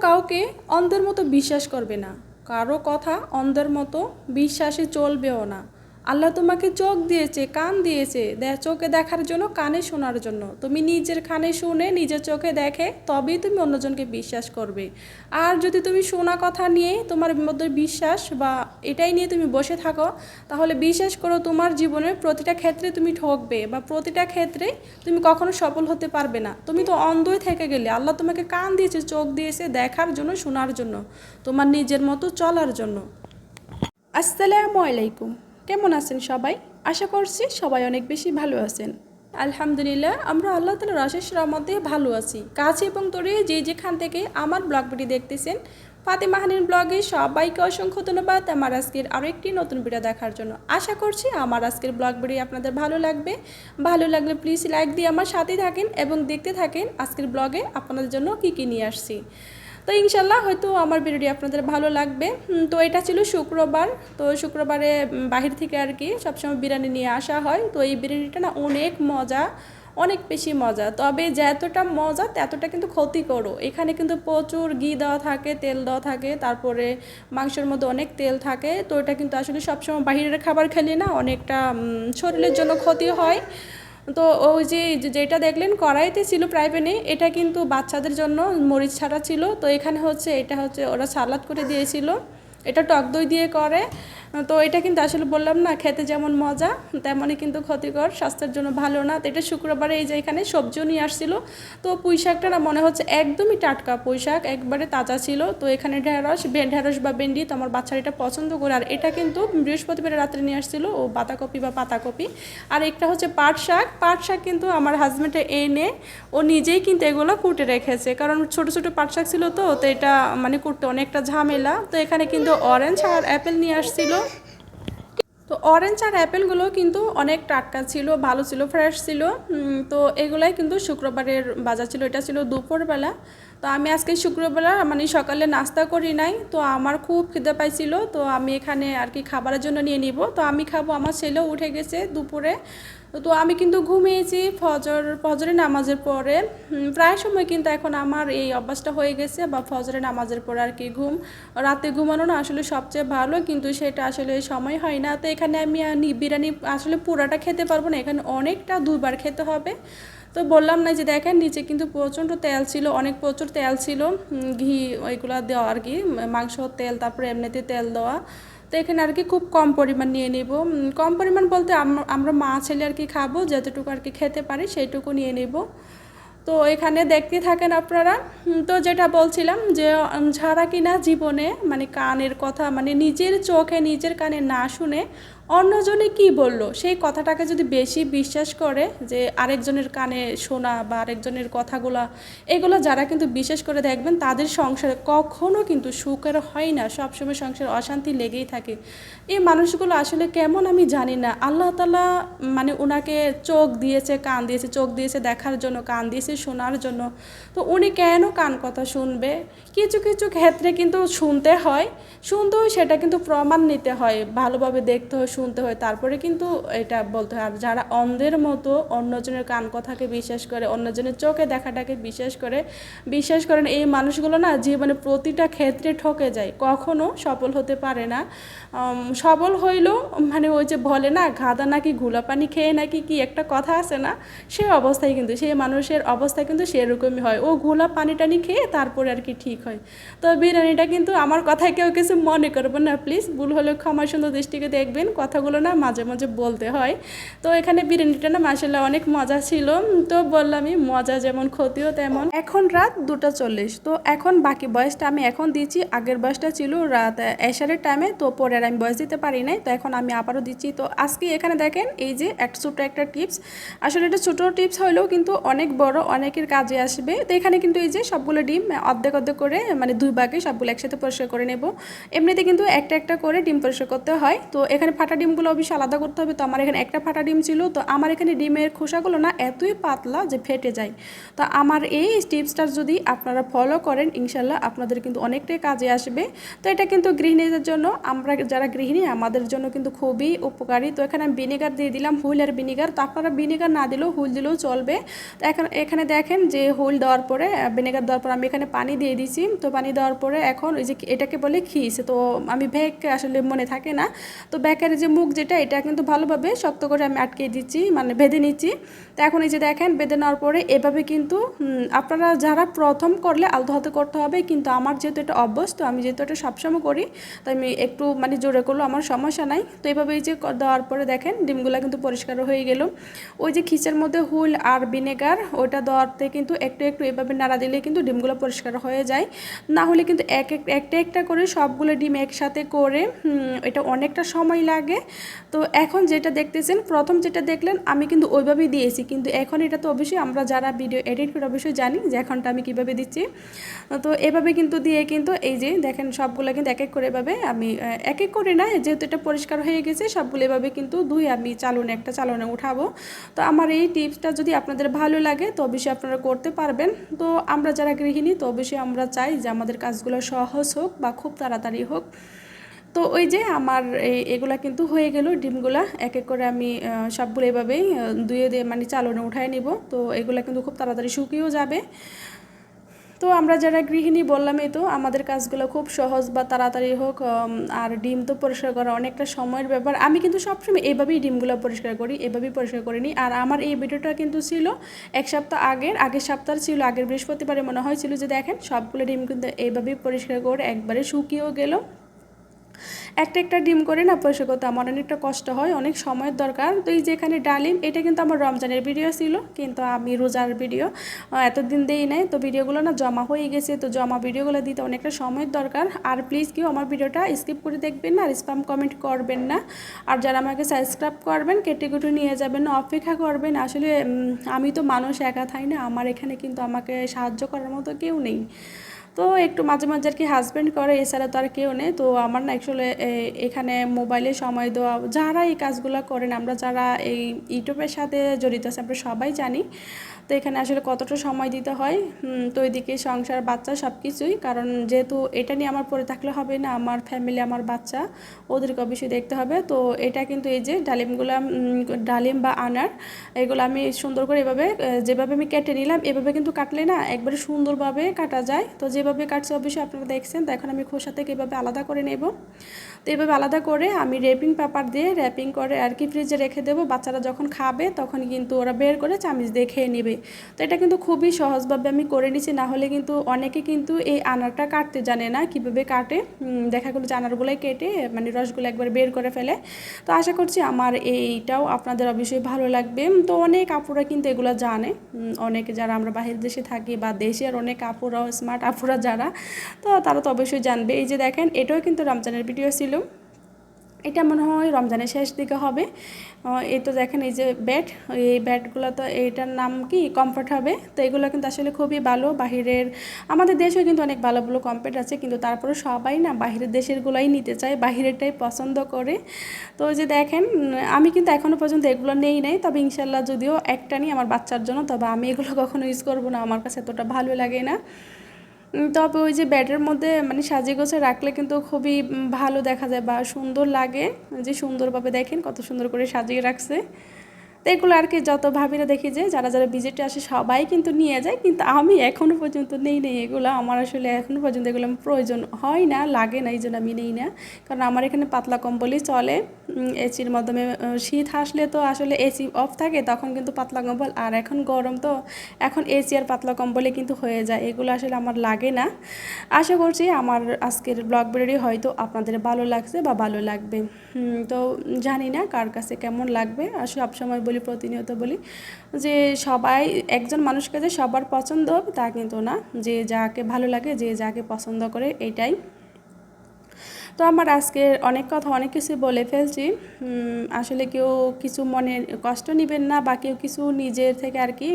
কাউকে অন্ধের মতো বিশ্বাস করবে না। কারও কথা অন্ধের মতো বিশ্বাসে চলবেও না। আল্লাহ তোমাকে চোখ দিয়েছে, কান দিয়েছে। চোখে দেখার জন্য, কানে শোনার জন্য। তুমি নিজের কানে শুনে নিজের চোখে দেখে তবেই তুমি অন্যজনকে বিশ্বাস করবে। আর যদি তুমি শোনা কথা নিয়ে তোমার মধ্যে বিশ্বাস বা এটাই নিয়ে তুমি বসে থাকো, তাহলে বিশ্বাস করো তোমার জীবনের প্রতিটা ক্ষেত্রে তুমি ঠকবে বা প্রতিটা ক্ষেত্রে তুমি কখনো সফল হতে পারবে না। তুমি তো অন্ধই থেকে গেলে। আল্লাহ তোমাকে কান দিয়েছে, চোখ দিয়েছে দেখার জন্য, শোনার জন্য, তোমার নিজের মতো চলার জন্য। আসসালামু আলাইকুম। কেমন আছেন সবাই? আশা করছি সবাই অনেক বেশি ভালো আছেন। আলহামদুলিল্লাহ, আমরা আল্লাহ তালার আশেষ রহমতে ভালো আছি। কাছে এবং দূরে যে যেখান থেকে আমার ব্লগ ভিডিও দেখতেছেন, ফাতেমা হানির ব্লগে সবাইকে অসংখ্য ধন্যবাদ আমার আজকের আরও একটি নতুন ভিডিও দেখার জন্য। আশা করছি আমার আজকের ব্লগ ভিডিও আপনাদের ভালো লাগবে। ভালো লাগলে প্লিজ লাইক দিয়ে আমার সাথেই থাকেন এবং দেখতে থাকেন আজকের ব্লগে আপনাদের জন্য কী কী নিয়ে আসছি। তো ইনশাল্লাহ হয়তো আমার ভিডিওটি আপনাদের ভালো লাগবে। তো এটা ছিল শুক্রবার। তো শুক্রবারে বাহির থেকে আর কি সবসময় বিরিয়ানি নিয়ে আসা হয়। তো এই বিরিয়ানিটা না অনেক মজা, অনেক বেশি মজা। তবে যতটা মজা ততটা কিন্তু ক্ষতি ক্ষতিকরও। এখানে কিন্তু প্রচুর ঘি দেওয়া থাকে, তেল দেওয়া থাকে, তারপরে মাংসের মধ্যে অনেক তেল থাকে। তো এটা কিন্তু আসলে সবসময় বাহিরের খাবার খেলে না অনেকটা শরীরের জন্য ক্ষতি হয়। তো ওই যে যেটা দেখলেন কড়াইতে ছিল প্রাইভেনে এটা কিন্তু বাচ্চাদের জন্য মরিচ ছাড়া ছিল। তো এখানে হচ্ছে, এটা হচ্ছে ওরা সালাদ করে দিয়েছিল। এটা টক দই দিয়ে করে। তো এটা কিন্তু আসলে বললাম না, খেতে যেমন মজা, তেমনই কিন্তু ক্ষতিকর, স্বাস্থ্যের জন্য ভালো না। তো এটা শুক্রবারে এই যে এখানে সবজিও নিয়ে আসছিল। তো পুঁই শাকটা না মনে হচ্ছে একদমই টাটকা পুঁই শাক, একবারে তাজা ছিল। তো এখানে ঢেঁড়স ঢেঁড়স বা ভেন্ডি তো আমার বাচ্চারা এটা পছন্দ করে। আর এটা কিন্তু বৃহস্পতিবার রাত্রে নিয়ে আসছিল, ও বাঁধাকপি বা পাতাকপি। আর একটা হচ্ছে পাট শাক। পাট শাক কিন্তু আমার হাজব্যান্ডে এনে, ও নিজেই কিন্তু এগুলো কুটে রেখেছে। কারণ ছোট ছোট পাট শাক ছিল তো তো এটা মানে কুটতে অনেকটা ঝামেলা। তো এখানে কিন্তু অরেঞ্জ আর অ্যাপেল নিয়ে আসছিল। তো অরেঞ্জ আর অ্যাপেলগুলো কিন্তু অনেক টাটকা ছিল, ভালো ছিল ফ্রেশ ছিল। তো এগুলাই কিন্তু শুক্রবারের বাজার ছিল। এটা ছিল দুপুরবেলা। তো আমি আজকে শুক্রবেলা মানে সকালে নাস্তা করি নাই। তো আমার খুব খিদে পাইছিল। তো আমি এখানে আর কি খাবারের জন্য নিয়ে নিব। তো আমি খাব। আমার ছেলেও উঠে গেছে দুপুরে। তো আমি কিন্তু ঘুমিয়েছি ফজর, ফজরের নামাজের পরে। প্রায় সময় কিন্তু এখন আমার এই অভ্যাসটা হয়ে গেছে বা ফজরে নামাজের পরে আর কি ঘুম, রাতে ঘুমানো না আসলে সবচেয়ে ভালো, কিন্তু সেটা আসলে সময় হয় না। তো এখানে আমি বিরিয়ানি আসলে পুরাটা খেতে পারব না, এখানে অনেকটা দুবার খেতে হবে। তো বললাম না যে দেখেন নিচে কিন্তু প্রচণ্ড তেল ছিল, অনেক প্রচুর তেল ছিল ঘি ওইগুলো দেওয়া আর কি মাংস তেল, তারপরে এমনিতে তেল দেওয়া। তো এখানে আর কি খুব কম পরিমাণ নিয়ে নেব। কম পরিমাণ বলতে আমরা মা ছেলে আর কি খাব, যতটুকু আর কি খেতে পারি সেইটুকু নিয়ে নেব। তো এখানে দেখতে থাকেন আপনারা তো যেটা বলছিলাম যে যারা কিনা জীবনে মানে কানের কথা মানে নিজের চোখে, নিজের কানে না শুনে অন্যজনে কি বলল? সেই কথাটাকে যদি বেশি বিশ্বাস করে যে আরেকজনের কানে শোনা বা আরেকজনের কথাগুলা, এগুলো যারা কিন্তু বিশেষ করে দেখবেন তাদের সংসারে কখনো কিন্তু সুখের হয় না। সবসময় সংসারে অশান্তি লেগেই থাকে। এই মানুষগুলো আসলে কেমন আমি জানি না। আল্লাহ তালা মানে ওনাকে চোখ দিয়েছে, কান দিয়েছে, চোখ দিয়েছে দেখার জন্য, কান দিয়েছে শোনার জন্য। তো উনি কেন কান কথা শুনবে? কিছু কিছু ক্ষেত্রে কিন্তু শুনতে হয়। শুনতেও সেটা কিন্তু প্রমাণ নিতে হয়। ভালোভাবে দেখতে হয় শুনতে হয়। তারপরে কিন্তু এটা বলতে হয়। আর যারা অন্ধের মতো অন্যজনের কান কথাকে বিশ্বাস করে, অন্যজনের চোখে দেখাটাকে বিশ্বাস করে, বিশ্বাস করেন এই মানুষগুলো না জীবনে প্রতিটা ক্ষেত্রে ঠকে যায়। কখনো সফল হতে পারে না। সফল হইলেও মানে ওই যে বলে না গাদা নাকি ঘোলা পানি খেয়ে নাকি কি একটা কথা আছে না? সে অবস্থায় কিন্তু, সেই মানুষের অবস্থা কিন্তু সেরকমই হয়। ও ঘোলা পানি টানি খেয়ে তারপরে আর কি ঠিক হয়। তো বিরিয়ানিটা কিন্তু আমার কথায় কেউ কিছু মনে করবেন না। প্লিজ, ভুল হলে ক্ষমা সুন্দর দৃষ্টিকে দেখবেন। কথাগুলো না মাঝে মাঝে বলতে হয়। তো এখানে বিরিয়ানিটা না মাসাল্লাহ অনেক মজা ছিল। তো বললামই মজা যেমন ক্ষতিও তেমন। এখন রাত দুটা চল্লিশ। তো এখন বাকি বয়সটা আমি এখন দিচ্ছি আগের বয়সটা ছিল রাত এশারের টাইমে তো পরে আর আমি বয়স দিতে পারি নাই। তো এখন আমি আবারও দিচ্ছি। তো আজকে এখানে দেখেন এই যে একটা ছোট্ট একটা টিপস। আসলে এটা ছোটো টিপস হলেও কিন্তু অনেক বড় অনেকের কাজে আসবে। তো এখানে কিন্তু এই যে সবগুলো ডিম অর্ধেক অর্ধেক করে মানে দুই ভাগে সবগুলো একসাথে পরিষ্কার করে নেব। এমনিতে কিন্তু একটা একটা করে ডিম পরিষ্কার করতে হয়। তো এখানে ফাটা ডিমগুলো অবশ্যই আলাদা করতে হবে। তো আমার এখানে একটা ফাটা ডিম ছিল। তো আমার এখানে ডিমের খোসাগুলো না এতই পাতলা যে ফেটে যায়। তো আমার এই টিপসটা যদি আপনারা ফলো করেন ইনশাল্লাহ আপনাদের কিন্তু অনেকটাই কাজে আসবে। তো এটা কিন্তু গৃহিণীদের জন্য, আমরা যারা গৃহিণী, আমাদের জন্য কিন্তু খুবই উপকারী। তো এখানে আমি ভিনেগার দিয়ে দিলাম হুইল আর ভিনেগার। তো আপনারা ভিনেগার না দিলেও হুইল দিলেও চলবে। তো এখন এখানে দেখেন যে হুইল দেওয়ার পরে ভিনেগার দেওয়ার পর আমি এখানে পানি দিয়ে দিছি। তো পানি দেওয়ার পরে এখন ওই যে এটাকে বলে খিস তো আমি ভেক আসলে মনে থাকে না। তো ব্যাকের যে মুখ যেটা, এটা কিন্তু ভালোভাবে শক্ত করে আমি আটকে দিচ্ছি মানে বেঁধে নিচ্ছি। তো এখন এই যে দেখেন, বেঁধে নেওয়ার পরে এভাবে কিন্তু আপনারা যারা প্রথম করলে আলতো হাতে করতে হবে, কিন্তু আমার যেহেতু এটা অভ্যস্ত আমি যেহেতু এটা সবসময় করি, তো আমি একটু মানে জোরে করল আমার সমস্যা নাই। তো এইভাবে এই যে দেওয়ার পরে দেখেন, ডিমগুলো কিন্তু পরিষ্কার হয়ে গেল। ওই যে খিচের মধ্যে হুল আর ভিনেগার, ওইটা দেওয়াতে কিন্তু একটু একটু এভাবে নাড়া দিলে কিন্তু ডিমগুলো পরিষ্কার হয়ে যায়। না হলে কিন্তু এক একটা একটা করে সবগুলো ডিম একসাথে করে এটা অনেকটা সময় লাগে। তো এখন যেটা দেখতেছেন, প্রথম যেটা দেখলেন, আমি কিন্তু ওইভাবেই দিয়েছি। কিন্তু এখন এটা তো অবশ্যই আমরা যারা ভিডিও এডিট করে অবশ্যই জানি যে এখনটা আমি কীভাবে দিচ্ছি। তো এভাবে কিন্তু দিয়ে কিন্তু এই যে দেখেন সবগুলো কিন্তু এক এক করে এভাবে আমি এক এক করে না, যেহেতু এটা পরিষ্কার হয়ে গেছে, সবগুলো এভাবে কিন্তু দুই আমি চালনে, একটা চালনে উঠাবো। তো আমার এই টিপসটা যদি আপনাদের ভালো লাগে, তো অবশ্যই আপনারা করতে পারবেন। তো আমরা যারা গৃহিণী, তো অবশ্যই আমরা চাই যে আমাদের কাজগুলো সহজ হোক বা খুব তাড়াতাড়ি হোক। তো ওই যে আমার এগুলা কিন্তু হয়ে গেল, ডিমগুলা। এক এক করে আমি সবগুলো এভাবেই ধুয়ে দিয়ে মানে চালনে উঠায় নিব। তো এগুলা কিন্তু খুব তাড়াতাড়ি শুকিয়েও যাবে। তো আমরা যারা গৃহিণী বললামই তো, আমাদের কাজগুলো খুব সহজ বা তাড়াতাড়ি হোক আর ডিম তো পরিষ্কার করা অনেকটা সময়ের ব্যাপার। আমি কিন্তু সবসময় এভাবেই ডিমগুলো পরিষ্কার করি, এভাবেই পরিষ্কার করে নিই। আর আমার এই ভিডিওটা কিন্তু ছিল এক সপ্তাহ আগের আগের সপ্তাহ ছিল, আগের বৃহস্পতিবারে মনে হয়েছিল যে দেখেন, সবগুলো ডিম কিন্তু এইভাবেই পরিষ্কার করে একবারে শুকিয়েও গেল। একটা একটা ডিম করে না পয়সা করতে আমার অনেকটা কষ্ট হয়, অনেক সময়ের দরকার। তো এই যেখানে ডালিম, এটা কিন্তু আমার রমজানের ভিডিও ছিল, কিন্তু আমি রোজার ভিডিও এতদিন দেই নাই। তো ভিডিওগুলো না জমা হয়ে গেছে, তো জমা ভিডিওগুলো দিতে অনেকটা সময়ের দরকার। আর প্লিজ কেউ আমার ভিডিওটা স্কিপ করে দেখবেন না, আর স্পাম কমেন্ট করবেন না। আর যারা আমাকে সাবস্ক্রাইব করবেন কেটে নিয়ে যাবেন না অপেক্ষা করবেন, আসলে আমি তো মানুষ একা থাই না। আমার এখানে কিন্তু আমাকে সাহায্য করার মতো কেউ নেই। তো একটু মাঝে মাঝে আর কি হাজব্যান্ড করে, এছাড়া তো আর কেউ নেই। তো আমার না অ্যাকচুয়ালি এখানে মোবাইলে সময় দেওয়া, যারা এই কাজগুলো করেন, আমরা যারা এই ইউটিউবের সাথে জড়িত আছে, আমরা সবাই জানি। তো এখানে আসলে কতটা সময় দিতে হয়? তো এদিকে সংসার, বাচ্চা সব কিছুই কারণ যেহেতু এটা নিয়ে আমার পরে থাকলে হবে না, আমার ফ্যামিলি আমার বাচ্চা, ওদেরকে অবশ্যই দেখতে হবে। তো এটা কিন্তু এই যে ডালিমগুলো ডালিম বা আনার, এগুলো আমি সুন্দর করে এভাবে যেভাবে আমি কেটে নিলাম, এভাবে কিন্তু কাটলে না একবারে সুন্দরভাবে কাটা যায়। তো যেভাবে কাটছে অবশ্যই আপনারা দেখছেন। তো এখন আমি খোসা থেকে এভাবে আলাদা করে নেব। তো এভাবে আলাদা করে আমি র্যাপিং পেপার দিয়ে র্যাপিং করে আর কি ফ্রিজে রেখে দেবো। বাচ্চারা যখন খাবে তখন কিন্তু ওরা বের করে চামিচ দিয়ে খেয়ে নেবে। তো এটা কিন্তু খুবই সহজভাবে আমি করে নিচ্ছি, না হলে কিন্তু অনেকে কিন্তু এই আনারটা কাটতে জানে না কীভাবে কাটে। দেখা গেলো যে আনারগুলোই কেটে মানে রসগুলো একবার বের করে ফেলে। তো আশা করছি আমার এইটাও আপনাদের অবশ্যই ভালো লাগবে। তো অনেক আপুরা কিন্তু এগুলো জানে। অনেক যারা আমরা বাহির দেশে থাকি বা দেশের অনেক আপুরাও স্মার্ট আপুরা যারা, তো তারা তো অবশ্যই জানবে। এই যে দেখেন, এটাও কিন্তু রমজানের ভিডিও ছিল। এটা মনে হয় রমজানের শেষ দিকে হবে। এই তো দেখেন এই যে ব্যাট এই ব্যাটগুলো তো এইটার নাম কি? কমফর্ট হবে। তো এগুলো কিন্তু আসলে খুবই ভালো। বাহিরের, আমাদের দেশেও কিন্তু অনেক ভালো ভালো কমফর্ট আছে, কিন্তু তারপরে সবাই না বাহিরের দেশেরগুলোই নিতে চায়, বাহিরেরটাই পছন্দ করে। তো যে দেখেন, আমি কিন্তু এখনও পর্যন্ত এগুলো নেই নাই, তবে ইনশাল্লাহ যদিও একটা নিই আমার বাচ্চার জন্য, তবে আমি এগুলো কখনো ইউজ করব না। আমার কাছে এতটা ভালো লাগে না। তবে ওই যে ব্যাটের মধ্যে মানে সাজিয়ে গোছে রাখলে কিন্তু খুবই ভালো দেখা যায় বা সুন্দর লাগে। যে সুন্দরভাবে দেখেন কত সুন্দর করে সাজিয়ে রাখছে। তো এগুলো আর কি যত ভাবিরা দেখি যে, যারা যারা ভিজিটে আসে সবাই কিন্তু নিয়ে যায়। কিন্তু আমি এখনও পর্যন্ত নেই নেই এগুলো। আমার আসলে এখনও পর্যন্ত এগুলো প্রয়োজন হয় না, লাগে না এই জন্য আমি নেই না। কারণ আমার এখানে পাতলা কম্বলই চলে। এসির মাধ্যমে শীত আসলে তো আসলে এসি অফ থাকে, তখন কিন্তু পাতলা কম্বল। আর এখন গরম তো, এখন এসি আর পাতলা কম্বলে কিন্তু হয়ে যায়। এগুলো আসলে আমার লাগে না। আশা করছি আমার আজকের ব্লগ ভিডিও হয়তো আপনাদের ভালো লাগছে বা ভালো লাগবে। তো জানি না কার কাছে কেমন লাগবে। আর সবসময় বলি, প্রতিনিয়ত বলি, যে সবাই, একজন মানুষকে যে সবার পছন্দ হবে তা কিন্তু না। যে যাকে ভালো লাগে, যে যাকে পছন্দ করে এইটাই তো আমার আজকে অনেক কথা, অনেক কিছু বলে ফেলছি। আসলে কেউ কিছু মনে কষ্ট নেবেন না বা কেউ কিছু নিজের থেকে আর কি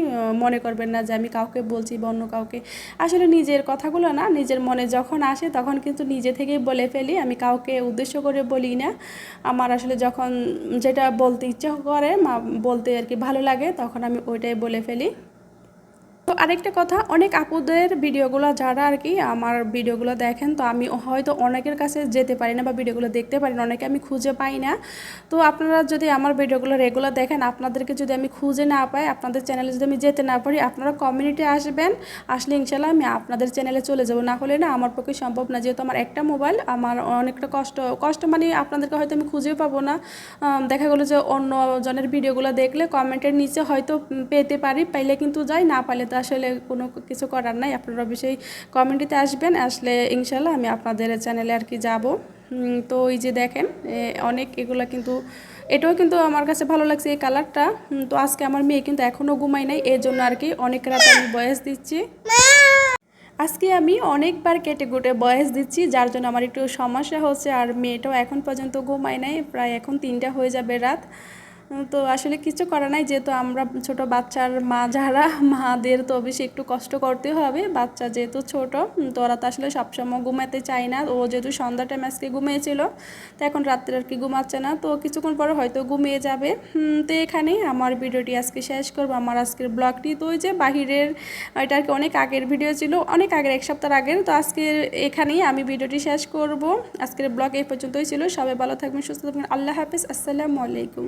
মনে করবেন না যে আমি কাউকে বলছি বা অন্য কাউকে। আসলে নিজের কথাগুলো না, নিজের মনে যখন আসে তখন কিন্তু নিজে থেকেই বলে ফেলি। আমি কাউকে উদ্দেশ্য করে বলি না। আমার আসলে যখন যেটা বলতে ইচ্ছে করে, মা, বলতে আর কি ভালো লাগে, তখন আমি ওইটাই বলে ফেলি। তো আরেকটা কথা, অনেক আপুদের ভিডিওগুলো যারা আর কি আমার ভিডিওগুলো দেখেন, তো আমি হয়তো অনেকের কাছে যেতে পারি না বা ভিডিওগুলো দেখতে পারি না, অনেকে আমি খুঁজে পাই না। তো আপনারা যদি আমার ভিডিওগুলো রেগুলার দেখেন, আপনাদেরকে যদি আমি খুঁজে না পাই, আপনাদের চ্যানেলে যদি আমি যেতে না পারি, আপনারা কমিউনিটি আসবেন, আসলে ইনশাল্লাহ আমি আপনাদের চ্যানেলে চলে যাব। না হলে না আমার পক্ষে সম্ভব না, যেহেতু আমার একটা মোবাইল আমার অনেকটা কষ্ট কষ্ট মানে আপনাদেরকে হয়তো আমি খুঁজে পাবো না। দেখা গেলো যে অন্য জনের ভিডিওগুলো দেখলে কমেন্টের নিচে হয়তো পেতে পারি, পাইলে কিন্তু যাই, না পাইলে আসলে কোনো কিছু করার নাই। আপনারা অবশ্যই কমেন্টিতে আসবেন। আসলে ইনশাল্লাহ আমি আপনাদের চ্যানেলে আর কি যাব। তো এই যে দেখেন অনেক এগুলা কিন্তু, এটাও কিন্তু আমার কাছে ভালো লাগছে এই কালারটা তো আজকে আমার মেয়ে কিন্তু এখনও ঘুমাই নাই, এর জন্য আর কি অনেক রাত আমি বয়স দিচ্ছি। আজকে আমি অনেকবার কেটে কুটে বয়স দিচ্ছি, যার জন্য আমার একটু সমস্যা হচ্ছে, আর মেয়েটাও এখন পর্যন্ত ঘুমায় নাই, প্রায় এখন তিনটা হয়ে যাবে রাত। তো আসলে কিছু করা নাই, যেহেতু আমরা ছোট বাচ্চার মা যারা, মাদের তো অবশ্যই একটু কষ্ট করতে হবে। বাচ্চা যেহেতু ছোট, তো ওরা তো আসলে সবসময় ঘুমাতে চায় না। ও যেহেতু সন্ধ্যা টাইম আজকে ঘুমিয়েছিল, তো এখন রাত্রে আর কি ঘুমাচ্ছে না। তো কিছুক্ষণ পরে হয়তো ঘুমিয়ে যাবে। তো এখানেই আমার ভিডিওটি আজকে শেষ করব। আমার আজকের ব্লগটি তো ওই যে বাহিরের, এটা আর কি অনেক আগের ভিডিও ছিল, অনেক আগের, এক সপ্তাহ আগের। তো আজকে এখানেই আমি ভিডিওটি শেষ করব। আজকের ব্লগ এই পর্যন্তই ছিল। সবাই ভালো থাকবেন, সুস্থ থাকবেন। আল্লাহ হাফিজ। আসসালামু আলাইকুম।